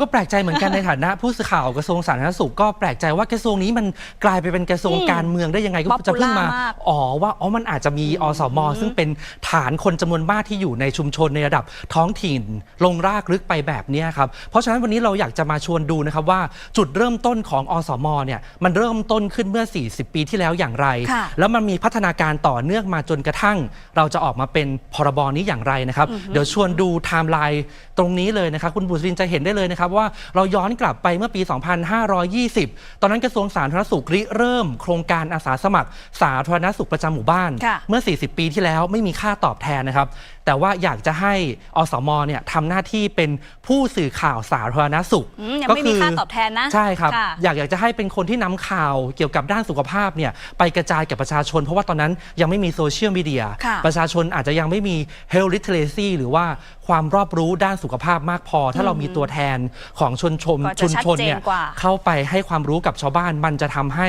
ก็แปลกใจเหมือนกันในฐานะผู้สื่อข่าวกระทรวงสาธารณสุขก็แปลกใจว่ากระทรวงนี้มันกลายไปเป็นกระทรวงอืมการเมืองได้ยังไงก็ Popular จะเพิ่งมามากอ๋อว่าอ๋อมันอาจจะมีอสมซึ่งเป็นฐานคนจำนวนมากที่อยู่ในชุมชนในระดับท้องถิ่น ลงรากลึกไปแบบเนี้ยครับเพราะฉะนั้นวันนี้เราอยากจะมาชวนดูนะครับว่าจุดเริ่มต้นของอสมเนี่ยมันเริ่มต้นขึ้นเมื่อ 40 ปีที่แล้วอย่างไรค่ะแล้วมันมีพัฒนาการต่อเนื่องมาจนกระทั่ง เราจะออกมาเป็นพรบนี้อย่างไรนะครับ เดี๋ยวชวนดูไทม์ไลน์ตรงนี้เลยนะครับคุณบุษรินจะเห็นได้เลยนะครับว่าเราย้อนกลับไปเมื่อปี 2520 ตอนนั้นกระทรวงสาธารณสุขริเริ่มโครงการอาสาสมัคร สาธารณสุขประจำหมู่บ้านค่ะเมื่อ 40 ปีที่แล้วไม่มีค่าตอบแทนนะครับ แต่ว่าอยากจะให้อสมเนี่ยทำหน้าที่เป็นผู้สื่อข่าวสาธารณสุข อืมยังไม่มีค่าตอบแทนนะใช่ครับค่ะอยากอยากจะให้เป็นคนที่นำข่าวเกี่ยวกับด้านสุขภาพเนี่ยไปกระจายกับประชาชน เพราะว่าตอนนั้นยังไม่มีโซเชียลมีเดีย ค่ะประชาชนอาจจะยังไม่มี health literacy หรือว่าความรอบรู้ด้านสุขภาพมากพอ ถ้าเรามีตัวแทนของชนชมก็จะชุมชนเนี่ยชัดเจนกว่า เข้าไปให้ความรู้กับชาวบ้าน มันจะทำให้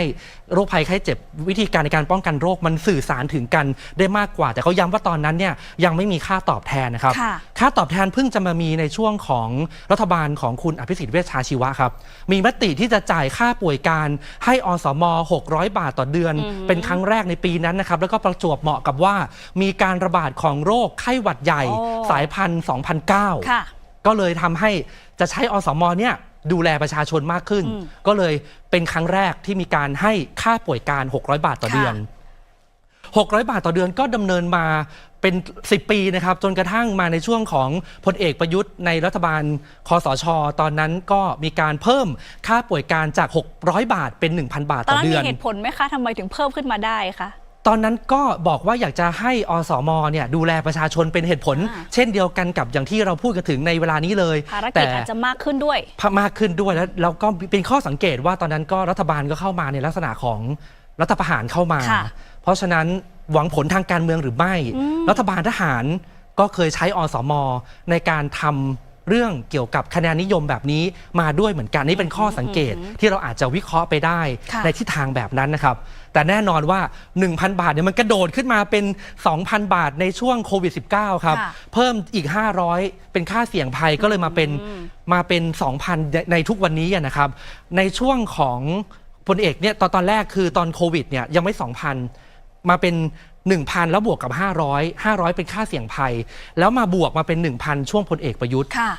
โรคภัยไข้เจ็บวิธีการในการป้องกันโรคมันสื่อสารถึงกันได้มากกว่า แต่เขาย้ำว่าตอนนั้นเนี่ยยังไม่มีค่าตอบแทนนะครับค่ะค่าตอบแทนเพิ่งจะมามีในช่วงของรัฐบาลของคุณอภิสิทธิ์เวชชาชีวะครับ มีมติที่จะจ่ายค่าป่วยการให้อสม 600 บาทต่อเดือน เป็นครั้งแรกในปีนั้นนะครับ แล้วก็ประจวบเหมาะกับว่า มีการระบาดของโรคไข้หวัดใหญ่โอ้สายพันธุ์2009ค่ะก็เลยทำให้จะใช้อสมเนี่ยดูแลประชาชนมากขึ้นอืมก็เลยเป็นครั้งแรกที่มีการให้ค่าป่วยการ 600 บาทต่อค่ะเดือน 600 บาทต่อเดือนก็ดำเนินมาเป็น 10 ปีนะครับ จนกระทั่งมาในช่วงของพลเอกประยุทธ์ในรัฐบาลคอสช ตอนนั้นก็มีการเพิ่มค่าป่วยการจาก 600 บาทเป็น 1,000 บาทตอนต่อนั้นเดืมีอนเหตุผลไหมคะทำไมถึงเพิ่มขึ้นมาได้คะตอนนั้นก็บอกว่าอยากจะให้อสมเนี่ยดูแลประชาชนเป็นเหตุผลอ่าเช่นเดียวกันกับอย่างที่เราพูดกันถึงในเวลานี้เลยภารกิจแต่อาจจะมากขึ้นด้วยมากขึ้นด้วยแล้วแล้วก็เป็นข้อสังเกตว่าตอนนั้นก็รัฐบาลก็เข้ามาในลักษณะของ รัฐประหารเข้ามา ค่ะเพราะฉะนั้นหวังผลทางการเมืองหรือไม่รัฐบาลทหารก็เคยใช้อสม ในการทำเรื่องเกี่ยวกับคะแนนนิยมแบบนี้มาด้วยเหมือนกันนี่เป็นข้อสังเกตที่เราอาจจะวิเคราะห์ไปได้ค่ะ ในทิศทางแบบนั้นนะครับ แต่แน่นอนว่า 1,000 บาทเนี่ยมันกระโดดขึ้นมาเป็น 2,000 บาทในช่วงโควิด -19 ครับ ค่ะเพิ่มอีก 500 เป็นค่าเสี่ยงภัยก็เลยมาเป็นมาเป็น 2,000 ในในทุกวันนี้อะนะครับ ในช่วงของ พลเอกเนี่ยตอนตอนแรกคือตอนโควิดเนี่ยยังไม่ 2,000 มาเป็น 1,000 แล้วบวกกับ 500 500 เป็นค่าเสี่ยงภัย แล้วมาบวกมาเป็น 1,000 ช่วงพลเอกประยุทธ์ ค่ะ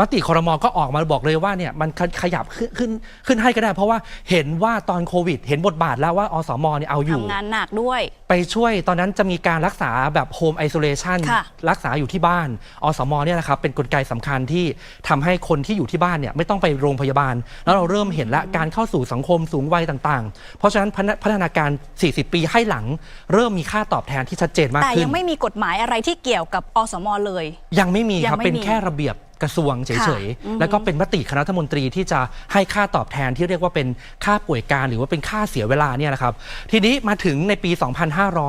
มติคอรมอก็ออกมาบอกเลยว่าเนี่ยมันขยับขึ้นขึ้นขึ้นให้ก็ได้ เพราะว่าเห็นว่าตอนโควิด เห็นบทบาทแล้วว่าอสมเนี่ยเอาอยู่ ทำงานหนักด้วย ไปช่วยตอนนั้นจะมีการรักษาแบบโฮมไอโซเลชันค่ะ รักษาอยู่ที่บ้าน อสมเนี่ยนะครับเป็นกลไกสำคัญที่ทำให้คนที่อยู่ที่บ้านเนี่ยไม่ต้องไปโรงพยาบาล แล้วเราเริ่มเห็นละการเข้าสู่สังคมสูงวัยต่างๆ เพราะฉะนั้นพัฒนาพัฒนาการ 40 ปีให้หลัง เริ่มมีค่าตอบแทนที่ชัดเจนมากแต่ขึ้ยันงไม่มีกฎหมายอะไรที่เกี่ยวกับอสมเลย ยังไม่มีครับยังไม่เป็นมีแค่ระเบียบ กระทรวงเฉค่ะยอือฮึๆแล้วก็เป็นมติคณะรัฐมนตรีที่จะให้ค่าตอบแทนที่เรียกว่าเป็นค่าป่วยการหรือว่าเป็นค่าเสียเวลาเนี่ยนะครับ ทีนี้มาถึงในปี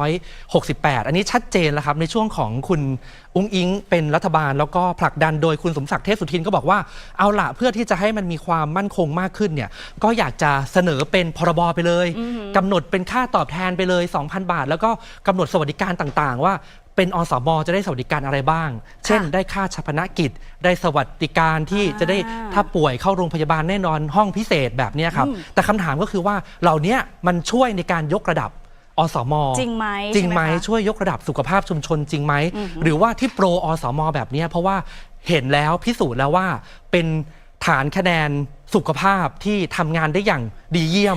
2568 อันนี้ชัดเจนแล้วครับในช่วงของคุณอุ้งอิงเป็นรัฐบาลแล้วก็ผลักดันโดยคุณสมศักดิ์เทพสุทินก็บอกว่าเอาละเพื่อที่จะให้มันมีความมั่นคงมากขึ้นเนี่ยก็อยากจะเสนอเป็นพรบไปเลยกำหนดเป็นค่าตอบแทนไปเลย 2,000 บาท แล้วก็กำหนดสวัสดิการต่าง ๆ ว่า เป็นอสมจะได้สวัสดิการอะไรบ้าง เช่น ได้ค่าชาปนกิจ ได้สวัสดิการที่อ่าจะได้ถ้าป่วยเข้าโรงพยาบาลแน่นอนห้องพิเศษแบบเนี้ยครับ แต่คำถามก็คือว่าเหล่านี้มันช่วยในการยกระดับอสมจริงไหมจริงไหมใช่คะช่วยยกระดับสุขภาพชุมชนจริงไหมหรือว่าที่โปรอสมแบบเนี้ยเพราะว่าเห็นแล้วพิสูจน์แล้วว่าเป็นฐานคะแนนสุขภาพที่ทำงานได้อย่างดีเยี่ยม